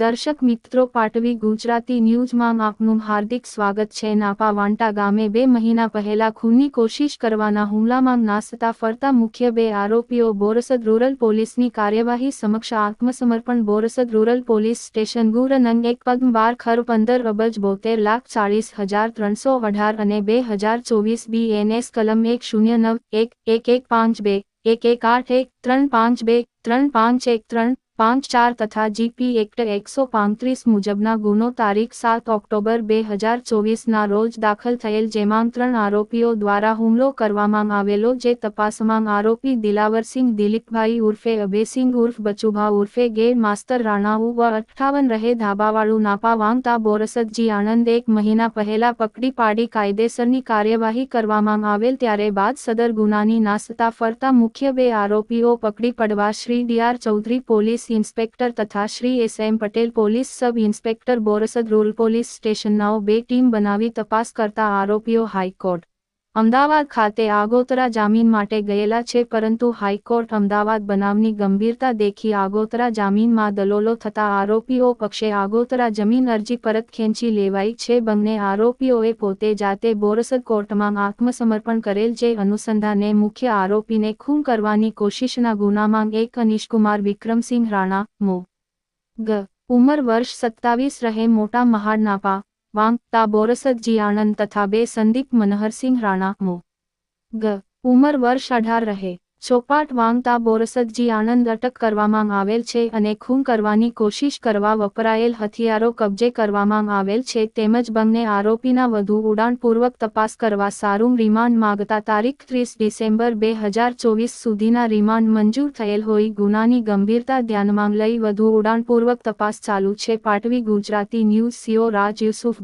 દર્શક મિત્રો, પાટવી ગુજરાતી ન્યૂઝમાં આપનું હાર્દિક સ્વાગત છે. નાપા વાંટા ગામે બે મહિના પહેલા ખૂનની કોશિશ કરવાના હુમલામાં નાસતા ફરતા મુખ્ય બે આરોપીઓ બોરસદ રૂરલ પોલીસની કાર્યવાહી સમક્ષ આત્મસમર્પણ બોરસદ રૂરલ પોલીસ સ્ટેશન ગુર નંગ એક પગ બાર ખર પંદર અબજ બોતેર લાખ ચાળીસ હજાર ત્રણસો અઢાર અને બે હજાર ચોવીસ બીએનએસ કલમ એક શૂન્ય નવ એક એક એક પાંચ બે, એક એક આઠ એક ત્રણ પાંચ બે, ત્રણ પાંચ એક ત્રણ પાંચ ચાર તથા જીપી એક્ટ એકસો પાંત્રીસ મુજબના ગુનો તારીખ સાત ઓક્ટોબર બે હજાર ચોવીસના રોજ દાખલ થયેલ જેમાં ત્રણ આરોપીઓ દ્વારા હુમલો કરવામાં આવેલો જે તપાસમાં આરોપી દિલાવરસિંહ દિલીપભાઈ ઉર્ફે અભયસિંહ ઉર્ફ, બચુભા ઉર્ફે ગેર માસ્તર રાણાઉ વ અઠ્ઠાવન રહે, ધાબાવાળું નાપા વાંગતા બોરસદજી આનંદ એક મહિના પહેલા પકડી પાડી કાયદેસરની કાર્યવાહી કરવામાં આવેલ ત્યારે બાદ સદર ગુનાની નાસતા ફરતા મુખ્ય બે આરોપીઓ પકડી પડવા Shri D R Chaudhary police inspector તથા Shri S M Patel police sub inspector Borsad rural police સ્ટેશનનાઓ બે ટીમ બનાવી તપાસ કરતા આરોપીઓ હાઈકોર્ટ અમદાવાદ ખાતે આગોતરા જામીન માટે ગયેલા છે, પરંતુ હાઈકોર્ટ અમદાવાદ બનાવની ગંભીરતા દેખી આગોતરા જામીનમાં દલોલો થતા આરોપીઓ પક્ષે આગોતરા જમીન અરજી પરત ખેંચી લેવાઈ છે. બંને આરોપીઓએ પોતે જાતે બોરસદ કોર્ટમાં આત્મસમર્પણ કરેલ જે અનુસંધાને મુખ્ય આરોપીને ખૂન કરવાની કોશિશના ગુનામાં એક અનિશકુમાર વિક્રમસિંહ રાણા, મો. ગ. ઉંમર વર્ષ સત્તાવીસ રહે, મોટા મહાડ વાંગતા બોરસદજી આણંદ તથા બે સંદીપ મનહરસિંહ રાણા, મો. ગ. ઉંમર, વર્ષ, અઢાર, રહે. ચોપાટ વાંગતા બોરસદજી આણંદ અટક કરવામાં આવેલ છે અને ખૂન કરવાની કોશિશ કરવા વપરાયેલ હથિયારો કબજે કરવામાં આવેલ છે તેમજ બંને આરોપીના વધુ ઉડાણપૂર્વક તપાસ કરવા સારું રિમાન્ડ માગતા તારીખ ત્રીસ ડિસેમ્બર બે હજાર ચોવીસ સુધીના રિમાન્ડ મંજૂર થયેલ હોય ગુનાની ગંભીરતા ધ્યાનમાં લઈ વધુ ઉડાણપૂર્વક તપાસ ચાલુ છે. પાટવી, ગુજરાતી ન્યૂઝ, સીઓ, રાજ યુસુફ